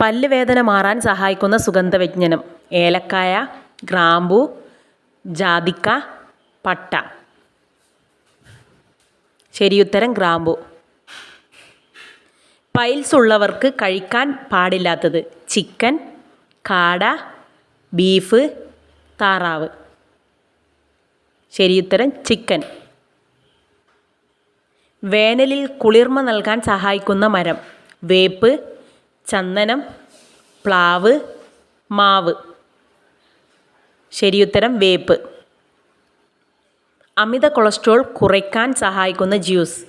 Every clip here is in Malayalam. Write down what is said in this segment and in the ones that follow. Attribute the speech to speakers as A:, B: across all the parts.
A: പല്ല് വേദന മാറാൻ സഹായിക്കുന്ന സുഗന്ധവ്യഞ്ജനം. ഏലക്കായ ഗ്രാമ്പു ജാതിക്ക പട്ട. ശരിയുത്തരം ഗ്രാമ്പു. പൈൽസ് ഉള്ളവർക്ക് കഴിക്കാൻ പാടില്ലാത്തത് ചിക്കൻ കാട ബീഫ് താറാവ്. ശരിയുത്തരം ചിക്കൻ. വേനലിൽ കുളിർമ നൽകാൻ സഹായിക്കുന്ന മരം വേപ്പ് ചന്ദനം പ്ലാവ് മാവ്. ശരിയുത്തരം വേപ്പ്. അമിത കൊളസ്ട്രോൾ കുറയ്ക്കാൻ സഹായിക്കുന്ന juice.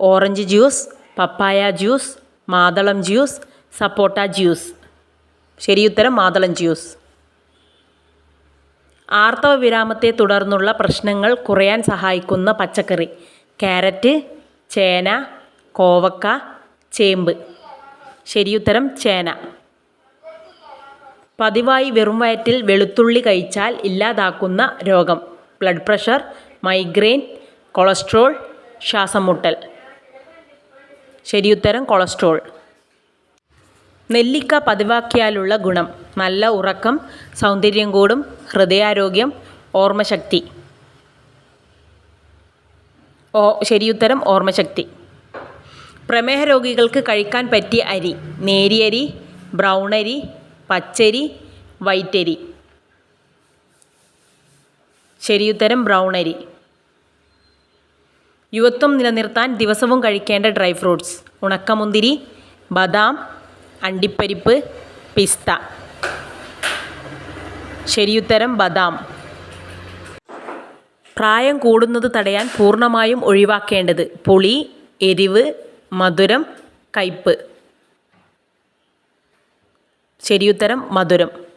A: Orange juice papaya juice മാതളം juice sapota juice. ശരിയുത്തരം മാതളം ജ്യൂസ്. ആർത്തവ വിരാമത്തെ തുടർന്നുള്ള പ്രശ്നങ്ങൾ കുറയാൻ സഹായിക്കുന്ന പച്ചക്കറി. ക്യാരറ്റ് ചേന കോവക്ക ചേമ്പ്. ശരിയുത്തരം ചേന. പതിവായി വെറും വയറ്റിൽ വെളുത്തുള്ളി കഴിച്ചാൽ ഇല്ലാതാക്കുന്ന രോഗം. ബ്ലഡ് പ്രഷർ മൈഗ്രെയിൻ കൊളസ്ട്രോൾ ശ്വാസം മുട്ടൽ ശരിയുത്തരം കൊളസ്ട്രോൾ. നെല്ലിക്ക പതിവാക്കിയാലുള്ള ഗുണം. നല്ല ഉറക്കം സൗന്ദര്യം കൂടും ഹൃദയാരോഗ്യം ഓർമ്മശക്തി. ഓ ശരിയുത്തരം ഓർമ്മശക്തി. പ്രമേഹ രോഗികൾക്ക് കഴിക്കാൻ പറ്റിയ അരി. നേരിയരി ബ്രൗൺ അരി പച്ചരി വൈറ്റരി. ശരിയുത്തരം ബ്രൗൺ അരി യുവത്വം നിലനിർത്താൻ ദിവസവും കഴിക്കേണ്ട ഡ്രൈ ഫ്രൂട്ട്സ്. ഉണക്കമുന്തിരി ബദാം അണ്ടിപ്പരിപ്പ് പിസ്ത. ശരിയുത്തരം ബദാം. പ്രായം കൂടുന്നത് തടയാൻ പൂർണമായും ഒഴിവാക്കേണ്ടത് പുളി എരിവ് മധുരം കയ്പ് ശരിയുത്തരം മധുരം.